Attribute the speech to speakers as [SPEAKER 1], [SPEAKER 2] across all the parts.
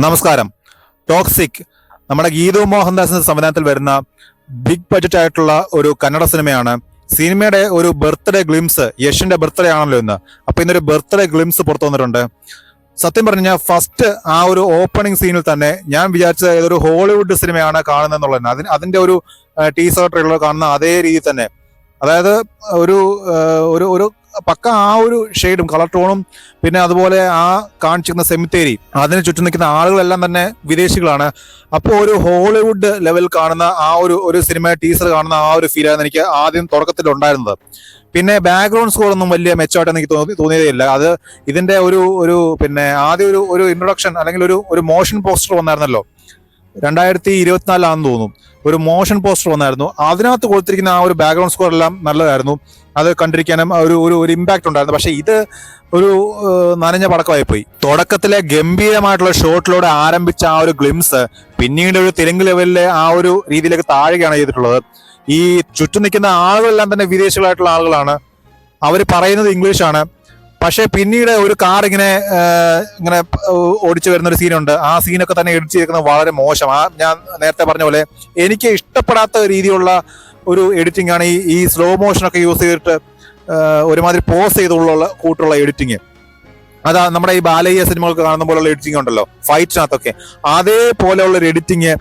[SPEAKER 1] നമസ്കാരം. ടോക്സിക് നമ്മുടെ ഗീതു മോഹൻദാസിന്റെ സംവിധാനത്തിൽ വരുന്ന ബിഗ് ബഡ്ജറ്റ് ആയിട്ടുള്ള ഒരു കന്നഡ സിനിമയാണ്. സിനിമയുടെ ഒരു ബർത്ത്ഡേ ഗ്ലിംസ് യഷിന്റെ ബർത്ത്ഡേ ആണല്ലോ ഇന്ന്. അപ്പൊ ഇന്നൊരു ബർത്ത്ഡേ ഗ്ലിംസ് പുറത്തു വന്നിട്ടുണ്ട്. സത്യം പറഞ്ഞാൽ ഫസ്റ്റ് ആ ഒരു ഓപ്പണിംഗ് സീനിൽ തന്നെ ഞാൻ വിചാരിച്ചത് ഏതൊരു ഹോളിവുഡ് സിനിമയാണ് കാണുന്നത് എന്നുള്ളത് അതിന് അതിന്റെ ഒരു ടീസർ ട്രെയിലർ കാണുന്ന അതേ രീതി തന്നെ. അതായത് ഒരു ഒരു ഒരു പക്ക ആ ഒരു ഷെയ്ഡും കളർ ടോണും പിന്നെ അതുപോലെ ആ കാണിച്ചിരുന്ന സെമിത്തേരി അതിന് ചുറ്റും നിൽക്കുന്ന ആളുകളെല്ലാം തന്നെ വിദേശികളാണ്. അപ്പോൾ ഒരു ഹോളിവുഡ് ലെവൽ കാണുന്ന ആ ഒരു ഒരു സിനിമ ടീസർ കാണുന്ന ആ ഒരു ഫീലായിരുന്നു എനിക്ക് ആദ്യം തുടക്കത്തിൽ ഉണ്ടായിരുന്നത്. പിന്നെ ബാക്ക്ഗ്രൗണ്ട് സ്കോർ ഒന്നും വലിയ മെച്ചമായിട്ട് എനിക്ക് തോന്നി തോന്നിയതേയില്ല. അത് ഇതിന്റെ ഒരു ഒരു പിന്നെ ആദ്യം ഒരു ഒരു ഇൻട്രൊഡക്ഷൻ അല്ലെങ്കിൽ ഒരു ഒരു മോഷൻ പോസ്റ്റർ വന്നായിരുന്നല്ലോ. രണ്ടായിരത്തി ഇരുപത്തിനാലാണെന്ന് തോന്നുന്നു. ഒരു മോഷൻ പോസ്റ്റർ വന്നായിരുന്നു. അതിനകത്ത് കൊടുത്തിരിക്കുന്ന ആ ഒരു ബാക്ക്ഗ്രൗണ്ട് സ്കോർ എല്ലാം നല്ലതായിരുന്നു. അത് കണ്ടിരിക്കാനും ഒരു ഒരു ഒരു ഇമ്പാക്റ്റ് ഉണ്ടായിരുന്നു. പക്ഷേ ഇത് ഒരു നനഞ്ഞ പടക്കമായി പോയി തുടക്കത്തിലെ ഗംഭീരമായിട്ടുള്ള ഷോട്ടിലൂടെ ആരംഭിച്ച ആ ഒരു ഗ്ലിംസ് പിന്നീട് ഒരു തെലുങ്ക് ലെവലിലെ ആ ഒരു രീതിയിലേക്ക് താഴുകയാണ് ചെയ്തിട്ടുള്ളത്. ഈ ചുറ്റും നിൽക്കുന്ന ആളുകളെല്ലാം തന്നെ വിദേശികളായിട്ടുള്ള ആളുകളാണ്. അവർ പറയുന്നത് ഇംഗ്ലീഷാണ് പക്ഷെ പിന്നീട് ഒരു കാർ ഇങ്ങനെ ഇങ്ങനെ ഓടിച്ചു വരുന്ന ഒരു സീനുണ്ട്. ആ സീനൊക്കെ തന്നെ എഡിറ്റ് ചെയ്തിരിക്കുന്നത് വളരെ മോശം. ആ ഞാൻ നേരത്തെ പറഞ്ഞ പോലെ എനിക്ക് ഇഷ്ടപ്പെടാത്ത രീതിയിലുള്ള ഒരു എഡിറ്റിംഗ് ആണ് ഈ ഈ സ്ലോ മോഷൻ ഒക്കെ യൂസ് ചെയ്തിട്ട് ഒരുമാതിരി പോസ് ചെയ്തുള്ള കൂട്ടുള്ള എഡിറ്റിങ് അതാ നമ്മുടെ ഈ ബാലയ്യ സിനിമകൾക്ക് കാണുന്ന പോലുള്ള എഡിറ്റിംഗ് ഉണ്ടല്ലോ ഫൈറ്റിനകത്തൊക്കെ അതേപോലെയുള്ള ഒരു എഡിറ്റിംഗ്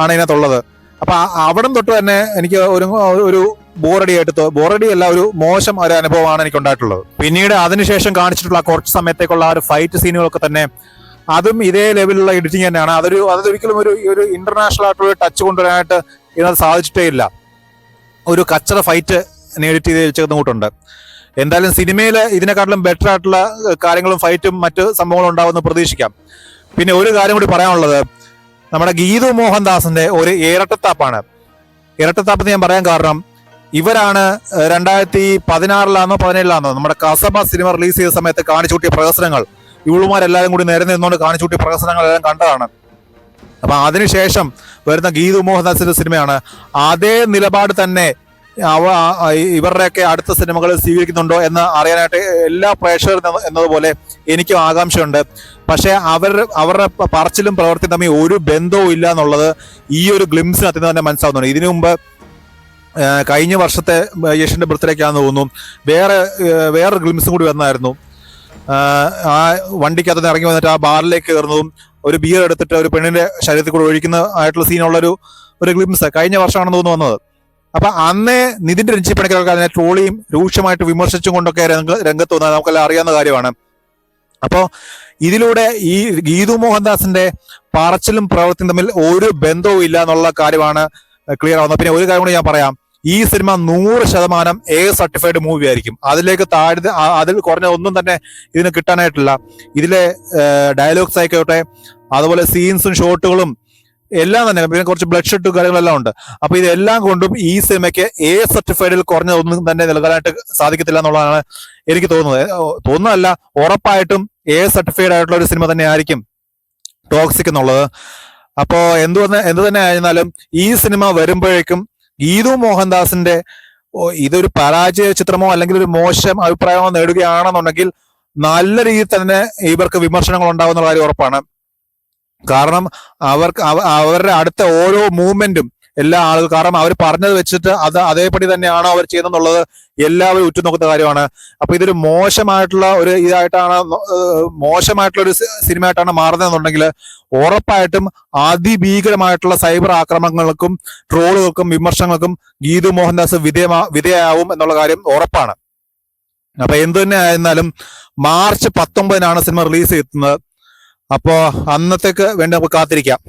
[SPEAKER 1] ആണ് ഇതിനകത്തുള്ളത്. അപ്പൊ അവിടം തൊട്ട് തന്നെ എനിക്ക് ഒരു ഒരു ബോറടി ആയിട്ട് ബോറടി അല്ല ഒരു മോശം ഒരു അനുഭവമാണ് എനിക്ക് ഉണ്ടായിട്ടുള്ളത് പിന്നീട് അതിനുശേഷം കാണിച്ചിട്ടുള്ള കുറച്ച് സമയത്തേക്കുള്ള ആ ഒരു ഫൈറ്റ് സീനുകളൊക്കെ തന്നെ അതും ഇതേ ലെവലിലുള്ള എഡിറ്റിംഗ് തന്നെയാണ്. അതൊരു അതൊരിക്കലും ഒരു ഒരു ഇന്റർനാഷണൽ ആയിട്ടുള്ള ടച്ച് കൊണ്ടുവരാനായിട്ട് ഇതിനകത്ത് സാധിച്ചിട്ടേ ഇല്ല. ഒരു കച്ചറ ഫൈറ്റ് എഡിറ്റ് ചെയ്ത് വെച്ചേക്കുന്ന കൂട്ടുണ്ട്. എന്തായാലും സിനിമയിൽ ഇതിനെക്കാട്ടിലും ബെറ്റർ ആയിട്ടുള്ള കാര്യങ്ങളും ഫൈറ്റും മറ്റ് സംഭവങ്ങളും ഉണ്ടാവുമെന്ന് പ്രതീക്ഷിക്കാം. പിന്നെ ഒരു കാര്യം കൂടി പറയാനുള്ളത്. നമ്മുടെ ഗീതു മോഹൻദാസിന്റെ ഒരു ഇരട്ടത്താപ്പാണ്. ഇരട്ടത്താപ്പെന്ന് ഞാൻ പറയാൻ കാരണം ഇവരാണ് രണ്ടായിരത്തി പതിനാറിലാണോ പതിനേഴിലാണോ നമ്മുടെ കസബ സിനിമ റിലീസ് ചെയ്ത സമയത്ത് കാണിച്ചു കൂട്ടിയ പ്രഹസനങ്ങൾ. ഇവളുമാരെല്ലാരും കൂടി നേരെ നിന്നുകൊണ്ട് കാണിച്ചു കൂട്ടിയ പ്രഹസനങ്ങളെല്ലാം കണ്ടതാണ് അപ്പൊ അതിനുശേഷം വരുന്ന ഗീതു മോഹൻദാസിന്റെ സിനിമയാണ്. അതേ നിലപാട് തന്നെ അവ ഇവരുടെയൊക്കെ അടുത്ത സിനിമകൾ സ്വീകരിക്കുന്നുണ്ടോ എന്ന് അറിയാനായിട്ട് എല്ലാ പ്രേക്ഷകരും എന്നതുപോലെ എനിക്കും ആകാംക്ഷയുണ്ട്. പക്ഷേ അവർ അവരുടെ പറച്ചിലും പ്രവർത്തിയും തമ്മിൽ ഒരു ബന്ധവും ഇല്ല എന്നുള്ളത് ഈ ഒരു ഗ്ലിംസിനകത്ത് തന്നെ മനസ്സിലാവുന്നുണ്ട്. ഇതിനു മുമ്പ് കഴിഞ്ഞ വർഷത്തെ യേശുവിന്റെ ബർത്ത്ഡേക്കാന്ന് തോന്നുന്നു. വേറെ വേറെ വേറൊരു ഗ്ലിംസും കൂടി വന്നായിരുന്നു. ആ, വണ്ടിക്കകത്ത് ഇറങ്ങി വന്നിട്ട് ആ ബാറിലേക്ക് കയറുന്നതും ഒരു ബിയർ എടുത്തിട്ട് ഒരു പെണ്ണിന്റെ ശരീരത്തിൽ കൂടെ ഒഴിക്കുന്ന ആയിട്ടുള്ള സീനുള്ള ഒരു ഒരു ഗ്ലിംസ് കഴിഞ്ഞ വർഷമാണെന്ന് തോന്നുന്നു വന്നത്. അപ്പൊ അന്നേ നിതിന്റെ രഞ്ജി പണിക്കരൊക്കെ അതിനെ ട്രോളിയും രൂക്ഷമായിട്ട് വിമർശിച്ചും കൊണ്ടൊക്കെ രംഗ രംഗത്ത് വന്നത് നമുക്കെല്ലാം അറിയാവുന്ന കാര്യമാണ്. അപ്പോ ഇതിലൂടെ ഈ ഗീതു മോഹൻദാസിന്റെ പറച്ചിലും പ്രവൃത്തിയും തമ്മിൽ ഒരു ബന്ധവും ഇല്ല എന്നുള്ള കാര്യമാണ് ക്ലിയർ ആവുന്നത്. പിന്നെ ഒരു കാര്യം കൂടി ഞാൻ പറയാം. ഈ സിനിമ നൂറ് ശതമാനം എ സർട്ടിഫൈഡ് മൂവി ആയിരിക്കും. അതിലേക്ക് താഴ്ന്ന അതിൽ കുറഞ്ഞ ഒന്നും തന്നെ ഇതിന് കിട്ടാനായിട്ടില്ല. ഇതിലെ ഡയലോഗ്സ് ആയിക്കോട്ടെ അതുപോലെ സീൻസും ഷോട്ടുകളും എല്ലാം തന്നെ പിന്നെ കുറച്ച് ബ്ലഡ് ഷെട്ടും കാര്യങ്ങളെല്ലാം ഉണ്ട്. അപ്പൊ ഇതെല്ലാം കൊണ്ടും ഈ സിനിമയ്ക്ക് എ സർട്ടിഫൈഡിൽ കുറഞ്ഞ ഒന്നും തന്നെ നൽകാനായിട്ട് സാധിക്കത്തില്ല എന്നുള്ളതാണ് എനിക്ക് തോന്നുന്നത്. തോന്നുന്നതല്ല ഉറപ്പായിട്ടും എ സർട്ടിഫൈഡ് ആയിട്ടുള്ള ഒരു സിനിമ തന്നെ ആയിരിക്കും ടോക്സിക് എന്നുള്ളത്. അപ്പോ എന്തു എന്ത് തന്നെ ആയിരുന്നാലും ഈ സിനിമ വരുമ്പോഴേക്കും ഗീതു മോഹൻദാസിന്റെ ഇതൊരു പരാജയ ചിത്രമോ അല്ലെങ്കിൽ ഒരു മോശം അഭിപ്രായമോ നേടുകയാണെന്നുണ്ടെങ്കിൽ നല്ല രീതിയിൽ തന്നെ ഇവർക്ക് വിമർശനങ്ങൾ ഉണ്ടാവുന്ന കാര്യം ഉറപ്പാണ്. കാരണം അവർക്ക് അവരുടെ അടുത്ത ഓരോ മൂവ്മെന്റും എല്ലാ ആളുകൾ കാരണം അവർ പറഞ്ഞത് വെച്ചിട്ട് അത് അതേപടി തന്നെയാണോ അവർ ചെയ്യുന്നതെന്നുള്ളത് എല്ലാവരും ഉറ്റുനോക്കുന്ന കാര്യമാണ്. അപ്പൊ ഇതൊരു മോശമായിട്ടുള്ള ഒരു ഇതായിട്ടാണ് മോശമായിട്ടുള്ള ഒരു സിനിമയായിട്ടാണ് മാറുന്നതെന്നുണ്ടെങ്കിൽ ഉറപ്പായിട്ടും അതിഭീകരമായിട്ടുള്ള സൈബർ ആക്രമണങ്ങൾക്കും ട്രോളുകൾക്കും വിമർശനങ്ങൾക്കും ഗീതു മോഹൻദാസ് വിധേയമാ വിധേയാവും എന്നുള്ള കാര്യം ഉറപ്പാണ്. അപ്പൊ എന്തു തന്നെ ആയിരുന്നാലും മാർച്ച് പത്തൊമ്പതിനാണ് സിനിമ റിലീസ് ചെയ്യുന്നത് അപ്പോ അന്നത്തേക്ക് വേണ്ടി നമുക്ക് കാത്തിരിക്കാം.